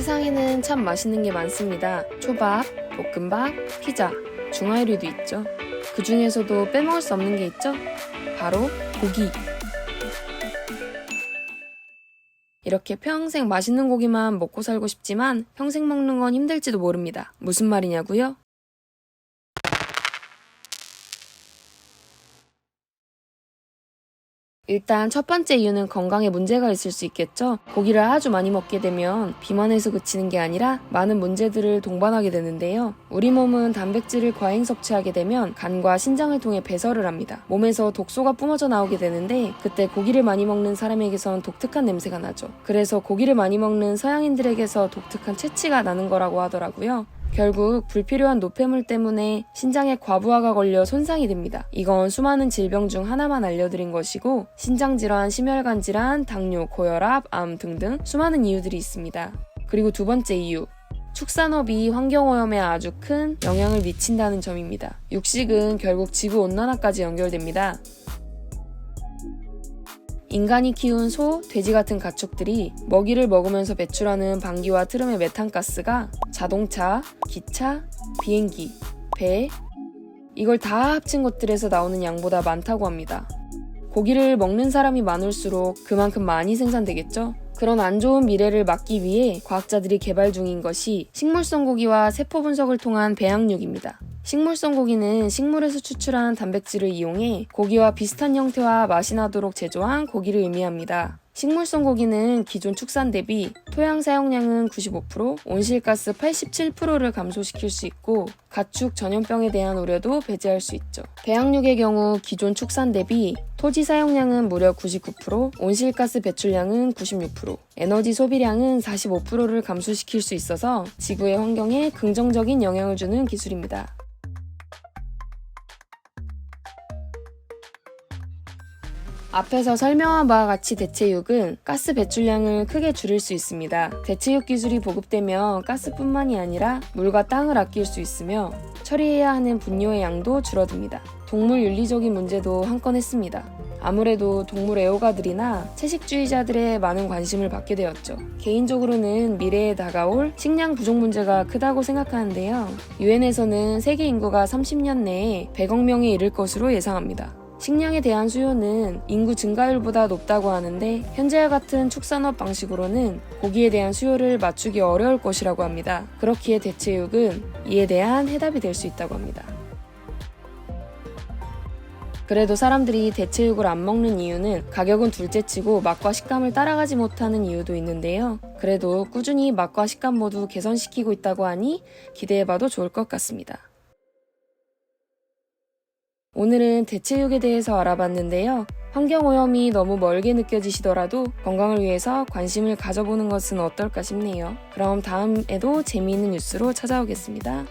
세상에는 참 맛있는 게 많습니다. 초밥, 볶음밥, 피자, 중화요리도 있죠. 그 중에서도 빼먹을 수 없는 게 있죠? 바로 고기. 이렇게 평생 맛있는 고기만 먹고 살고 싶지만 평생 먹는 건 힘들지도 모릅니다. 무슨 말이냐고요? 일단 첫 번째 이유는 건강에 문제가 있을 수 있겠죠. 고기를 아주 많이 먹게 되면 비만에서 그치는 게 아니라 많은 문제들을 동반하게 되는데요. 우리 몸은 단백질을 과잉 섭취하게 되면 간과 신장을 통해 배설을 합니다. 몸에서 독소가 뿜어져 나오게 되는데 그때 고기를 많이 먹는 사람에게선 독특한 냄새가 나죠. 그래서 고기를 많이 먹는 서양인들에게서 독특한 채취가 나는 거라고 하더라고요. 결국 불필요한 노폐물 때문에 신장에 과부하가 걸려 손상이 됩니다. 이건 수많은 질병 중 하나만 알려드린 것이고 신장 질환, 심혈관 질환, 당뇨, 고혈압, 암 등등 수많은 이유들이 있습니다. 그리고 두 번째 이유. 축산업이 환경오염에 아주 큰 영향을 미친다는 점입니다. 육식은 결국 지구 온난화까지 연결됩니다. 인간이 키운 소, 돼지 같은 가축들이 먹이를 먹으면서 배출하는 방기와 트름의 메탄가스가 자동차, 기차, 비행기, 배, 이걸 다 합친 것들에서 나오는 양보다 많다고 합니다. 고기를 먹는 사람이 많을수록 그만큼 많이 생산되겠죠? 그런 안 좋은 미래를 막기 위해 과학자들이 개발 중인 것이 식물성 고기와 세포 분석을 통한 배양육입니다. 식물성 고기는 식물에서 추출한 단백질을 이용해 고기와 비슷한 형태와 맛이 나도록 제조한 고기를 의미합니다. 식물성 고기는 기존 축산 대비 토양 사용량은 95%, 온실가스 87%를 감소시킬 수 있고 가축 전염병에 대한 우려도 배제할 수 있죠. 배양육의 경우 기존 축산 대비 토지 사용량은 무려 99%, 온실가스 배출량은 96%, 에너지 소비량은 45%를 감소시킬 수 있어서 지구의 환경에 긍정적인 영향을 주는 기술입니다. 앞에서 설명한 바와 같이 대체육은 가스 배출량을 크게 줄일 수 있습니다. 대체육 기술이 보급되면 가스뿐만이 아니라 물과 땅을 아낄 수 있으며 처리해야 하는 분뇨의 양도 줄어듭니다. 동물 윤리적인 문제도 한건 했습니다. 아무래도 동물 애호가들이나 채식주의자들의 많은 관심을 받게 되었죠. 개인적으로는 미래에 다가올 식량 부족 문제가 크다고 생각하는데요. 유엔에서는 세계 인구가 30년 내에 100억 명에 이를 것으로 예상합니다. 식량에 대한 수요는 인구 증가율보다 높다고 하는데 현재와 같은 축산업 방식으로는 고기에 대한 수요를 맞추기 어려울 것이라고 합니다. 그렇기에 대체육은 이에 대한 해답이 될 수 있다고 합니다. 그래도 사람들이 대체육을 안 먹는 이유는 가격은 둘째 치고 맛과 식감을 따라가지 못하는 이유도 있는데요. 그래도 꾸준히 맛과 식감 모두 개선시키고 있다고 하니 기대해봐도 좋을 것 같습니다. 오늘은 대체육에 대해서 알아봤는데요. 환경오염이 너무 멀게 느껴지시더라도 건강을 위해서 관심을 가져보는 것은 어떨까 싶네요. 그럼 다음에도 재미있는 뉴스로 찾아오겠습니다.